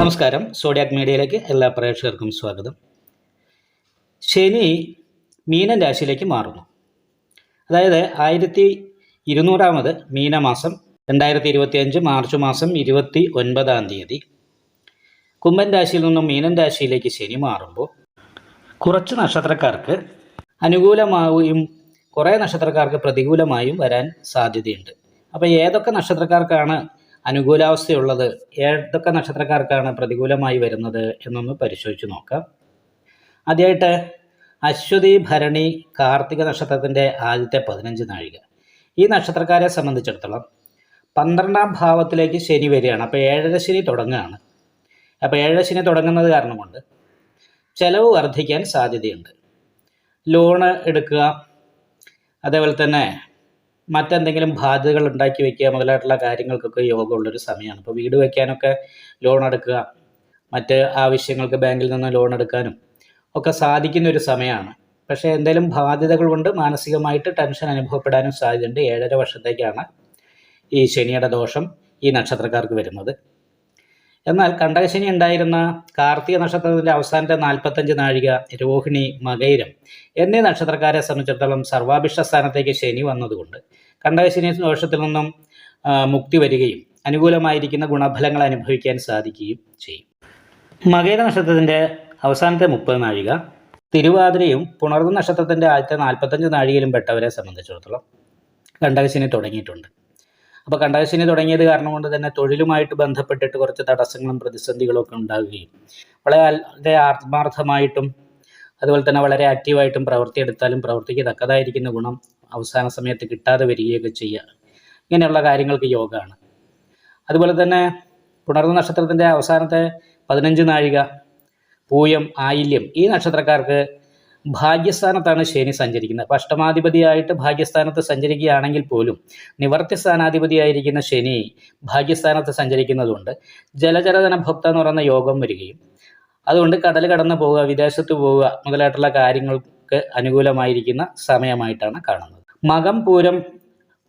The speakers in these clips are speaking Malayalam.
നമസ്കാരം. സോഡിയാക് മീഡിയയിലേക്ക് എല്ലാ പ്രേക്ഷകർക്കും സ്വാഗതം. ശനി മീനൻ രാശിയിലേക്ക് മാറുന്നു. അതായത് ആയിരത്തി ഇരുന്നൂറാമത് മീനമാസം രണ്ടായിരത്തി ഇരുപത്തി അഞ്ച് മാർച്ച് മാസം ഇരുപത്തി ഒൻപതാം തീയതി. കുംഭൻ രാശിയിൽ നിന്നും മീനൻ രാശിയിലേക്ക് ശനി മാറുമ്പോൾ കുറച്ച് നക്ഷത്രക്കാർക്ക് അനുകൂലമാവുകയും കുറേ നക്ഷത്രക്കാർക്ക് പ്രതികൂലമായും വരാൻ സാധ്യതയുണ്ട്. അപ്പോൾ ഏതൊക്കെ നക്ഷത്രക്കാർക്കാണ് അനുകൂലാവസ്ഥയുള്ളത് ഏതൊക്കെ നക്ഷത്രക്കാർക്കാണ് പ്രതികൂലമായി വരുന്നത് എന്നൊന്ന് പരിശോധിച്ച് നോക്കാം. ആദ്യമായിട്ട് അശ്വതി ഭരണി കാർത്തിക നക്ഷത്രത്തിന്റെ ആദ്യത്തെ പതിനഞ്ച് നാഴിക. ഈ നക്ഷത്രക്കാരെ സംബന്ധിച്ചിടത്തോളം പന്ത്രണ്ടാം ഭാവത്തിലേക്ക് ശനി വരികയാണ്. അപ്പോൾ ഏഴര ശനി തുടങ്ങുകയാണ്. അപ്പോൾ ഏഴര ശനി തുടങ്ങുന്നത് കാരണം കൊണ്ട് ചെലവ് വർദ്ധിക്കാൻ സാധ്യതയുണ്ട്. ലോണ് എടുക്കുക അതേപോലെ തന്നെ മറ്റെന്തെങ്കിലും ബാധ്യതകൾ ഉണ്ടാക്കി വെക്കുക മുതലായിട്ടുള്ള കാര്യങ്ങൾക്കൊക്കെ യോഗമുള്ളൊരു സമയമാണ്. ഇപ്പോൾ വീട് വയ്ക്കാനൊക്കെ ലോൺ എടുക്കുക മറ്റ് ആവശ്യങ്ങൾക്ക് ബാങ്കിൽ നിന്ന് ലോൺ എടുക്കാനും ഒക്കെ സാധിക്കുന്ന ഒരു സമയമാണ്. പക്ഷേ എന്തെങ്കിലും ബാധ്യതകൾ കൊണ്ട് മാനസികമായിട്ട് ടെൻഷൻ അനുഭവപ്പെടാനും സാധ്യതയുണ്ട്. ഏഴര വർഷത്തേക്കാണ് ഈ ശനിയുടെ ദോഷം ഈ നക്ഷത്രക്കാർക്ക് വരുന്നത്. എന്നാൽ കണ്ടകശനി ഉണ്ടായിരുന്ന കാർത്തിക നക്ഷത്രത്തിന്റെ അവസാനത്തെ നാൽപ്പത്തഞ്ച് നാഴിക രോഹിണി മകൈരം. എന്നീ നക്ഷത്രക്കാരെ സംബന്ധിച്ചിടത്തോളം സർവാഭിഷ്ട സ്ഥാനത്തേക്ക് ശനി വന്നതുകൊണ്ട് കണ്ടകശനി ദോഷത്തിൽ നിന്നും മുക്തി വരികയും അനുകൂലമായിരിക്കുന്ന ഗുണഫലങ്ങൾ അനുഭവിക്കാൻ സാധിക്കുകയും ചെയ്യും. മകൈര നക്ഷത്രത്തിന്റെ അവസാനത്തെ മുപ്പത് നാഴിക തിരുവാതിരയും പുണർന്ന നക്ഷത്രത്തിന്റെ ആദ്യത്തെ നാൽപ്പത്തഞ്ച് നാഴികയിലും പെട്ടവരെ സംബന്ധിച്ചിടത്തോളം കണ്ടകശനി തുടങ്ങിയിട്ടുണ്ട്. അപ്പോൾ കണ്ടകശനി തുടങ്ങിയത് കാരണം കൊണ്ട് തന്നെ തൊഴിലുമായിട്ട് ബന്ധപ്പെട്ടിട്ട് കുറച്ച് തടസ്സങ്ങളും പ്രതിസന്ധികളും ഒക്കെ ഉണ്ടാകുകയും വളരെ ആത്മാർത്ഥമായിട്ടും അതുപോലെ തന്നെ വളരെ ആക്റ്റീവായിട്ടും പ്രവർത്തിയെടുത്താലും പ്രവർത്തിക്ക് തക്കതായിരിക്കുന്ന ഗുണം അവസാന സമയത്ത് കിട്ടാതെ വരികയൊക്കെ ചെയ്യുക. ഇങ്ങനെയുള്ള കാര്യങ്ങൾക്ക് യോഗമാണ് അതുപോലെ തന്നെ പുണർന്ന നക്ഷത്രത്തിന്റെ അവസാനത്തെ പതിനഞ്ച് നാഴിക പൂയം ആയില്യം ഈ നക്ഷത്രക്കാർക്ക് ഭാഗ്യസ്ഥാനത്താണ് ശനി സഞ്ചരിക്കുന്നത്. അപ്പോൾ അഷ്ടമാധിപതിയായിട്ട് ഭാഗ്യസ്ഥാനത്ത് സഞ്ചരിക്കുകയാണെങ്കിൽ പോലും നിവർത്തി സ്ഥാനാധിപതിയായിരിക്കുന്ന ശനി ഭാഗ്യസ്ഥാനത്ത് സഞ്ചരിക്കുന്നതുകൊണ്ട് ജലചരധന ഭക്ത എന്ന് പറയുന്ന യോഗം വരികയും അതുകൊണ്ട് കടൽ കടന്നു പോവുക വിദേശത്ത് പോവുക മുതലായിട്ടുള്ള കാര്യങ്ങൾക്ക് അനുകൂലമായിരിക്കുന്ന സമയമായിട്ടാണ് കാണുന്നത്. മകം പൂരം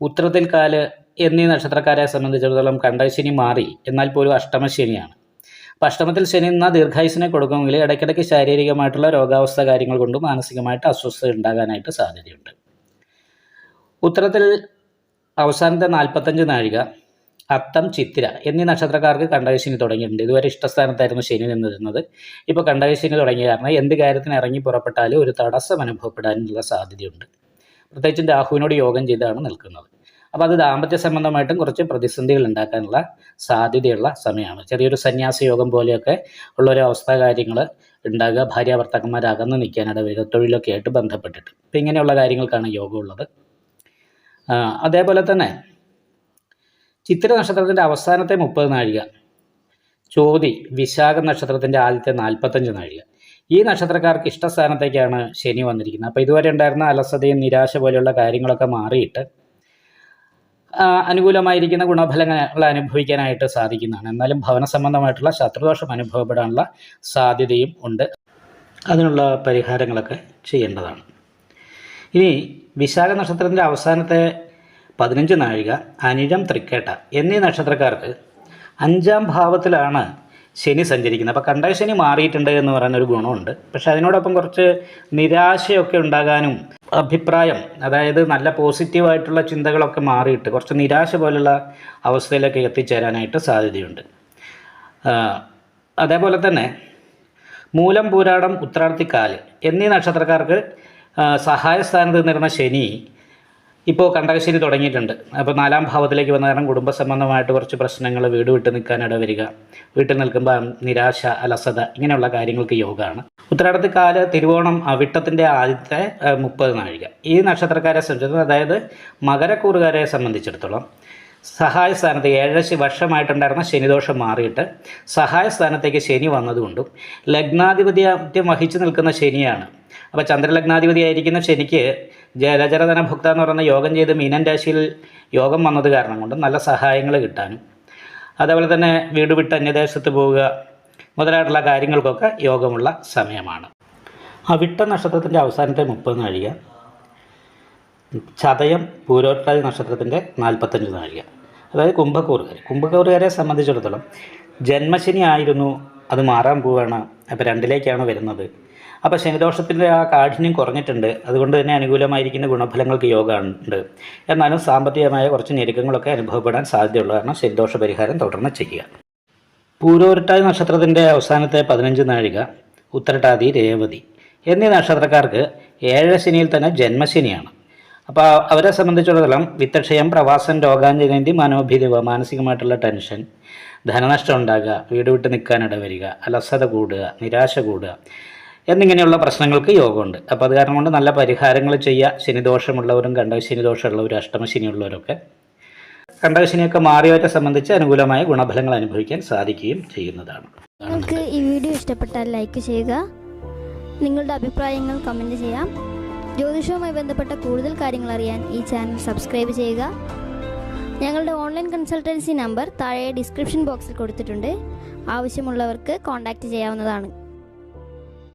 ഉത്രത്തിൽ കാൽ എന്നീ നക്ഷത്രക്കാരെ സംബന്ധിച്ചിടത്തോളം കണ്ടശനി മാറി. എന്നാൽ പോലും അഷ്ടമശനിയാണ്. അപ്പം അഷ്ടമത്തിൽ ശനി എന്ന ദീർഘായുസിനെ കൊടുക്കുമെങ്കിൽ ഇടയ്ക്കിടയ്ക്ക് ശാരീരികമായിട്ടുള്ള രോഗാവസ്ഥ കാര്യങ്ങൾ കൊണ്ട് മാനസികമായിട്ട് അസ്വസ്ഥത ഉണ്ടാകാനായിട്ട് സാധ്യതയുണ്ട്. ഉത്തരത്തിൽ അവസാനത്തെ നാൽപ്പത്തഞ്ച് നാഴിക അത്തം ചിത്തിര എന്നീ നക്ഷത്രക്കാർക്ക് കണ്ടകശനി തുടങ്ങിയിട്ടുണ്ട്. ഇതുവരെ ഇഷ്ടസ്ഥാനത്തായിരുന്നു ശനി നിന്നിരുന്നത് ഇപ്പോൾ കണ്ടകശനി തുടങ്ങിയ കാരണം എന്ത് കാര്യത്തിന് ഇറങ്ങി പുറപ്പെട്ടാലും ഒരു തടസ്സം അനുഭവപ്പെടാനുള്ള സാധ്യതയുണ്ട്. പ്രത്യേകിച്ചും രാഹുവിനോട് യോഗം ചെയ്താണ് നിൽക്കുന്നത്. അപ്പോൾ അത് ദാമ്പത്യ സംബന്ധമായിട്ടും കുറച്ച് പ്രതിസന്ധികൾ ഉണ്ടാക്കാനുള്ള സാധ്യതയുള്ള സമയമാണ്. ചെറിയൊരു സന്യാസ യോഗം പോലെയൊക്കെ ഉള്ളൊരു അവസ്ഥ കാര്യങ്ങൾ ഉണ്ടാകുക ഭാര്യ ഭർത്താക്കന്മാർ അകന്ന് നിൽക്കാനിട വരിക തൊഴിലൊക്കെ ആയിട്ട് ബന്ധപ്പെട്ടിട്ട്. ഇപ്പം ഇങ്ങനെയുള്ള കാര്യങ്ങൾക്കാണ് യോഗം ഉള്ളത്. അതേപോലെ തന്നെ ചിത്ര നക്ഷത്രത്തിന്റെ അവസാനത്തെ മുപ്പത് നാഴിക ചോതി വിശാഖ നക്ഷത്രത്തിന്റെ ആദ്യത്തെ നാൽപ്പത്തഞ്ച് നാഴിക. ഈ നക്ഷത്രക്കാർക്ക് ഇഷ്ടസ്ഥാനത്തേക്കാണ് ശനി വന്നിരിക്കുന്നത്. അപ്പോൾ ഇതുവരെ ഉണ്ടായിരുന്ന അലസതയും നിരാശ പോലെയുള്ള കാര്യങ്ങളൊക്കെ മാറിയിട്ട് അനുകൂലമായിരിക്കുന്ന ഗുണഫലങ്ങൾ അനുഭവിക്കാനായിട്ട് സാധിക്കുന്നതാണ്. എന്നാലും ഭവന സംബന്ധമായിട്ടുള്ള ശത്രുദോഷം അനുഭവപ്പെടാനുള്ള സാധ്യതയും ഉണ്ട്. അതിനുള്ള പരിഹാരങ്ങളൊക്കെ ചെയ്യേണ്ടതാണ്. ഇനി വിശാഖ നക്ഷത്രത്തിന്റെ അവസാനത്തെ പതിനഞ്ച് നാഴിക അനിഴം തൃക്കേട്ട എന്നീ നക്ഷത്രക്കാർക്ക് അഞ്ചാം ഭാവത്തിലാണ് ശനി സഞ്ചരിക്കുന്നത്. അപ്പോൾ കണ്ട ശനി മാറിയിട്ടുണ്ട് എന്ന് പറയുന്ന ഒരു ഗുണമുണ്ട്. പക്ഷേ അതിനോടൊപ്പം കുറച്ച് നിരാശയൊക്കെ ഉണ്ടാകാനും അഭിപ്രായം അതായത് നല്ല പോസിറ്റീവായിട്ടുള്ള ചിന്തകളൊക്കെ മാറിയിട്ട് കുറച്ച് നിരാശ പോലുള്ള അവസ്ഥയിലൊക്കെ എത്തിച്ചേരാനായിട്ട് സാധ്യതയുണ്ട്. അതേപോലെ തന്നെ മൂലം പൂരാടം ഉത്രാടത്തിക്കാൽ എന്നീ നക്ഷത്രക്കാർക്ക് സഹായ സഹായസ്ഥാനത്ത് നിന്നിരുന്ന ശനി ഇപ്പോൾ കണ്ടകശ്ശേരി തുടങ്ങിയിട്ടുണ്ട്. അപ്പോൾ നാലാം ഭാവത്തിലേക്ക് വന്ന കാരണം കുടുംബ സംബന്ധമായിട്ട് കുറച്ച് പ്രശ്നങ്ങൾ വീട് വിട്ട് നിൽക്കാനിട വരിക വീട്ടിൽ നിൽക്കുമ്പോൾ നിരാശ അലസത ഇങ്ങനെയുള്ള കാര്യങ്ങൾക്ക് യോഗമാണ് ഉത്തരാടത്ത് കാല തിരുവോണം അവിട്ടത്തിന്റെ ആദ്യത്തെ മുപ്പത് നാഴിക. ഈ നക്ഷത്രക്കാരെ സംബന്ധിച്ചിടത്തോളം അതായത് മകരക്കൂറുകാരെ സംബന്ധിച്ചിടത്തോളം സഹായ സ്ഥാനത്ത് ഏഴര വർഷമായിട്ടുണ്ടായിരുന്ന ശനിദോഷം മാറിയിട്ട് സഹായ സ്ഥാനത്തേക്ക് ശനി വന്നതുകൊണ്ടും ലഗ്നാധിപത്യം വഹിച്ചു നിൽക്കുന്ന ശനിയാണ്. അപ്പോൾ ചന്ദ്രലഗ്നാധിപതിയായിരിക്കുന്ന ശനിക്ക് ജലചരധന ഭുക്ത എന്ന് പറയുന്ന യോഗം ചെയ്ത് മീനൻ രാശിയിൽ യോഗം വന്നത് കാരണം കൊണ്ട് നല്ല സഹായങ്ങൾ കിട്ടാനും അതേപോലെ തന്നെ വീട് വിട്ട് അന്യദേശത്ത് പോവുക മുതലായിട്ടുള്ള കാര്യങ്ങൾക്കൊക്കെ യോഗമുള്ള സമയമാണ്. ആ വിട്ട നക്ഷത്രത്തിന്റെ അവസാനത്തെ മുപ്പത് നാഴിക ചതയം പൂരോട്ടാതി നക്ഷത്രത്തിന്റെ നാൽപ്പത്തഞ്ച് നാഴിക അതായത് കുംഭക്കൂറുകാർ കുംഭക്കൂറുകാരെ സംബന്ധിച്ചിടത്തോളം ജന്മശനി ആയിരുന്നു അത് മാറാൻ പോവുകയാണ് അപ്പോൾ രണ്ടിലേക്കാണ് വരുന്നത്. അപ്പോൾ ശനിദോഷത്തിന്റെ ആ കാഠിന്യം കുറഞ്ഞിട്ടുണ്ട്. അതുകൊണ്ട് തന്നെ അനുകൂലമായിരിക്കുന്ന ഗുണഫലങ്ങൾക്ക് യോഗ ഉണ്ട് എന്നാലും സാമ്പത്തികമായ കുറച്ച് ഞെരുക്കങ്ങളൊക്കെ അനുഭവപ്പെടാൻ സാധ്യതയുള്ളൂ. കാരണം ശനിദോഷ പരിഹാരം തുടർന്ന് ചെയ്യുക. പൂരോരുട്ടാതി നക്ഷത്രത്തിന്റെ അവസാനത്തെ പതിനഞ്ച് നാഴിക ഉത്തരട്ടാതി രേവതി എന്നീ നക്ഷത്രക്കാർക്ക് ഏഴര ശനിയിൽ തന്നെ ജന്മശനിയാണ്. അപ്പോൾ അവരെ സംബന്ധിച്ചിടത്തോളം വിത്തക്ഷയം പ്രവാസം രോഗാഞ്ജനന്തി മനോഭീതിവ മാനസികമായിട്ടുള്ള ടെൻഷൻ ധനനഷ്ടം ഉണ്ടാകുക വീട് വിട്ട് നിൽക്കാനിട വരിക അലസത കൂടുക നിരാശ കൂടുക എന്നിങ്ങനെയുള്ള പ്രശ്നങ്ങൾക്ക് യോഗമുണ്ട്. അപ്പോൾ അത് കാരണം കൊണ്ട് നല്ല പരിഹാരങ്ങൾ ചെയ്യുക ശനിദോഷമുള്ളവരും കണ്ടക ശനിദോഷമുള്ളവരും അഷ്ടമശനിയുള്ളവരൊക്കെ കണ്ടകശനിയൊക്കെ മാറിയവരെ സംബന്ധിച്ച് അനുകൂലമായ ഗുണഫലങ്ങൾ അനുഭവിക്കാൻ സാധിക്കുകയും ചെയ്യുന്നതാണ്. നിങ്ങൾക്ക് ഈ വീഡിയോ ഇഷ്ടപ്പെട്ടാൽ ലൈക്ക് ചെയ്യുക. നിങ്ങളുടെ അഭിപ്രായങ്ങൾ കമന്റ് ചെയ്യാം. ജ്യോതിഷവുമായി ബന്ധപ്പെട്ട കൂടുതൽ കാര്യങ്ങൾ അറിയാൻ ഈ ചാനൽ സബ്സ്ക്രൈബ് ചെയ്യുക. ഞങ്ങളുടെ ഓൺലൈൻ കൺസൾട്ടൻസി നമ്പർ താഴെ ഡിസ്ക്രിപ്ഷൻ ബോക്സിൽ കൊടുത്തിട്ടുണ്ട്. ആവശ്യമുള്ളവർക്ക് കോൺടാക്റ്റ് ചെയ്യാവുന്നതാണ്.